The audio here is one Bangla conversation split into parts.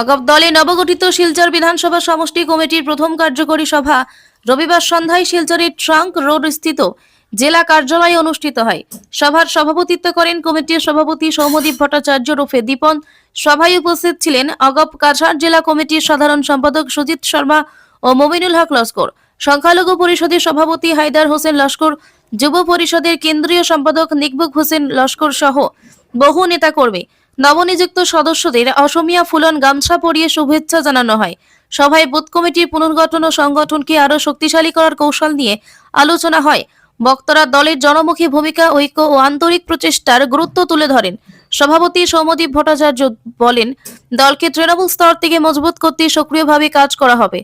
অগপ দলে নবগঠিত শিলচর বিধানসভা সমষ্টি কমিটির প্রথম কার্যকরী সভা রবিবার সন্ধ্যায় শিলচরের ট্রাঙ্ক রোড স্থিত জেলা কার্যালয়ে অনুষ্ঠিত হয়। সভার সভাপতিত্ব করেন কমিটির সভাপতি সৌমদীপ ভট্টাচার্য রূপে দীপন। সভায় উপস্থিত ছিলেন অগপ কাছাড় জেলা কমিটির সাধারণ সম্পাদক সুজিত শর্মা ও মমিনুল হক লস্কর। সংখ্যালঘু পরিষদের সভাপতি হায়দার হোসেন লস্কর, যুব পরিষদের কেন্দ্রীয় সম্পাদক নিকবুক হোসেন লস্কর সহ বহু নেতাকর্মী। নবনিযুক্ত সদস্যদের অসমীয়া ফুলন গামছা পরিয়ে শুভেচ্ছা জানানো হয়। সভায় বুথ কমিটির পুনর্গঠন ও সংগঠনকে আরও শক্তিশালী করার কৌশল নিয়ে আলোচনা হয়। বক্তারা দলের জনমুখী ভূমিকা, ঐক্য ও আন্তরিক প্রচেষ্টার গুরুত্ব তুলে ধরেন। সভাপতি সৌমদীপ ভট্টাচার্য বলেন, দলকে তৃণমূল স্তর থেকে মজবুত করতে সক্রিয়ভাবে কাজ করা হবে।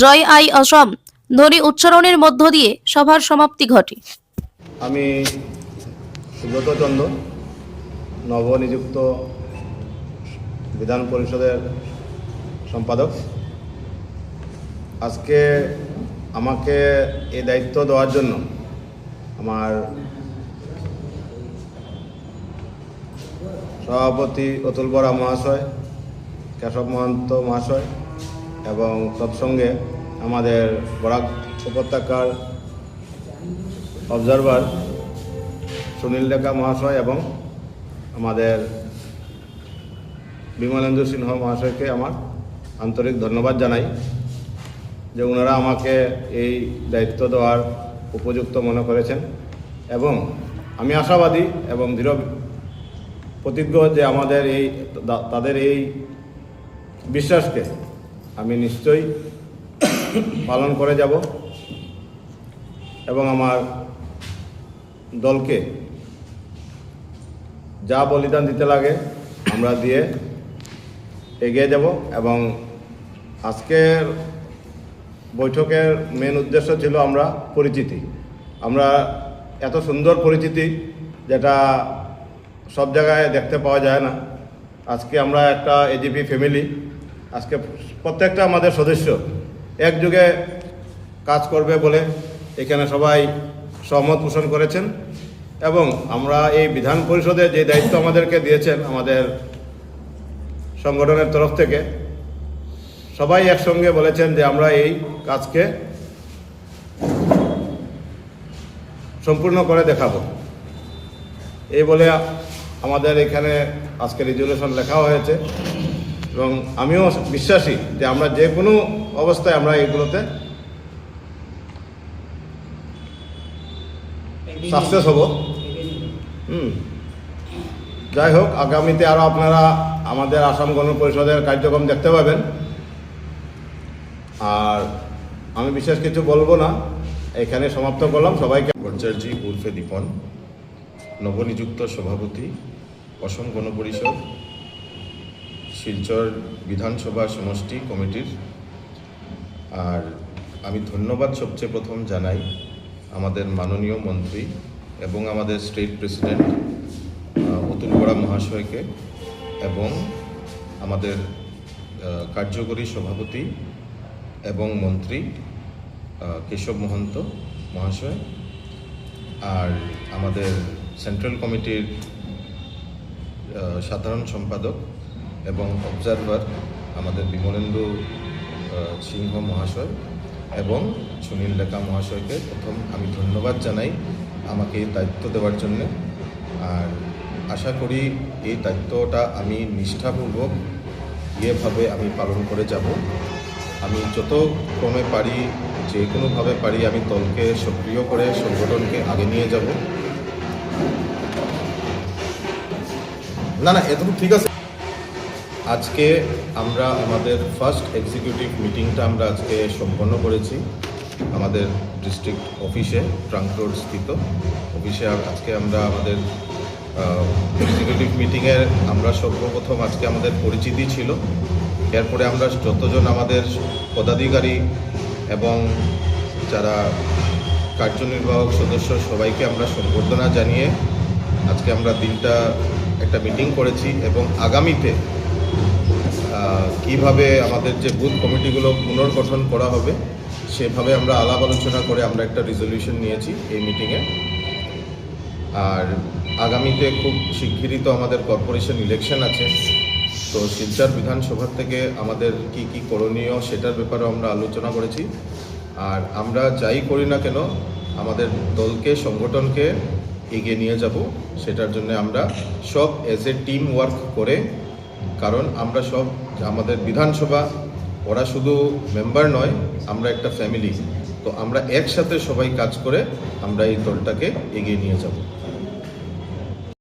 জয় আই অসম ধ্বনি উচ্চারণের মধ্য দিয়ে সভার সমাপ্তি ঘটে। আমি সুব্রত চন্দ্র নবনিযুক্ত বিধান পরিষদের সম্পাদক। আজকে আমাকে এই দায়িত্ব দেওয়ার জন্য আমার সভাপতি অতুল বরা মহাশয়, কেশব মহন্ত মহাশয় এবং তৎসঙ্গে আমাদের বরাক উপত্যকার অবজারভার সুনীল ডেকা মহাশয় এবং আমাদের বিমলেন্দু সিনহ মহাশয়কে আমার আন্তরিক ধন্যবাদ জানাই যে ওনারা আমাকে এই দায়িত্ব দেওয়ার উপযুক্ত মনে করেছেন এবং আমি আশাবাদী এবং দৃঢ় প্রতিজ্ঞ যে আমাদের এই তাদের এই বিশ্বাসকে আমি নিশ্চয়ই পালন করে যাব এবং আমার দলকে যা বলিদান দিতে লাগে, আমরা দিয়ে এগিয়ে যাব এবং আজকের বৈঠকের মেন উদ্দেশ্য ছিল আমরা পরিচিতি। আমরা এত সুন্দর পরিচিতি যেটা সব জায়গায় দেখতে পাওয়া যায় না। আজকে আমরা একটা এজিপি ফ্যামিলি আজকে প্রত্যেকটা আমাদের সদস্য একযুগে কাজ করবে বলে এখানে সবাই সহমত পোষণ করেছেন। এবং আমরা এই বিধান পরিষদে যে দায়িত্ব আমাদেরকে দিয়েছেন আমাদের সংগঠনের তরফ থেকে, সবাই একসঙ্গে বলেছেন যে আমরা এই কাজকে সম্পূর্ণ করে দেখাবো। এই বলে আমাদের এখানে আজকে রেজুলেশন লেখা হয়েছে এবং আমিও বিশ্বাসী যে আমরা যে কোনো অবস্থায় আমরা এগুলোতে সাকসেস হব। হুম। যাই হোক, আগামীতে আরও আপনারা আমাদের আসাম গণ পরিষদের কার্যক্রম দেখতে পাবেন। আর আমি বিশেষ কিছু বলব না। এখানে সমাপ্ত করলাম। সবাইকে ভট্টাচার্যি উর্ফে দীপন, নবনিযুক্ত সভাপতি, অসম গণপরিষদ শিলচর বিধানসভা সমষ্টি কমিটির। আর আমি ধন্যবাদ সবচেয়ে প্রথম জানাই আমাদের মাননীয় মন্ত্রী এবং আমাদের স্টেট প্রেসিডেন্ট অতুল বরা মহাশয়কে এবং আমাদের কার্যকরী সভাপতি এবং মন্ত্রী কেশব মহন্ত মহাশয় আর আমাদের সেন্ট্রাল কমিটির সাধারণ সম্পাদক এবং অবজারভার আমাদের বিমলেন্দু সিংহ মহাশয় এবং সুনীল লেখা মহাশয়কে প্রথম আমি ধন্যবাদ জানাই আমাকে এই দায়িত্ব দেওয়ার জন্য। আর আশা করি এই দায়িত্বটা আমি নিষ্ঠাপূর্বক ইয়েভাবে আমি পালন করে যাব। আমি যত ক্রমে পারি, যে কোনোভাবে পারি আমি দলকে সক্রিয় করে সংগঠনকে আগে নিয়ে যাব। না না, এতটুকু ঠিক আছে। আজকে আমরা আমাদের ফার্স্ট এক্সিকিউটিভ মিটিংটা আমরা আজকে সম্পন্ন করেছি আমাদের ডিস্ট্রিক্ট অফিসে ট্রাঙ্ক রোড স্থিত। অফিসে আজকে আমরা আমাদের এক্সিকিউটিভ মিটিংয়ের আমরা সর্বপ্রথম আজকে আমাদের পরিচিতি ছিল। এরপরে আমরা যতজন আমাদের পদাধিকারী এবং যারা কার্যনির্বাহক সদস্য সবাইকে আমরা সম্বর্ধনা জানিয়ে আজকে আমরা দিনটা একটা মিটিং করেছি এবং আগামীতে কীভাবে আমাদের যে বুথ কমিটিগুলো পুনর্গঠন করা হবে, সেভাবে আমরা আলাপ আলোচনা করে আমরা একটা রেজলিউশন নিয়েছি এই মিটিংয়ে আর আগামীতে খুব শিগগিরই তো আমাদের কর্পোরেশন ইলেকশন আছে। তো শিলচর বিধানসভা থেকে আমাদের কি কি করণীয় সেটার ব্যাপারেও আমরা আলোচনা করেছি। আর আমরা যাই করি না কেন, আমাদের দলকে, সংগঠনকে এগিয়ে নিয়ে যাব। সেটার জন্য আমরা সব এজ এ টিম ওয়ার্ক করে কারণ আমরা সব, আমাদের বিধানসভা, ওরা শুধু মেম্বার নয়, আমরা একটা ফ্যামিলি তো আমরা একসাথে সবাই কাজ করে আমরা এই দলটাকে এগিয়ে নিয়ে যাব।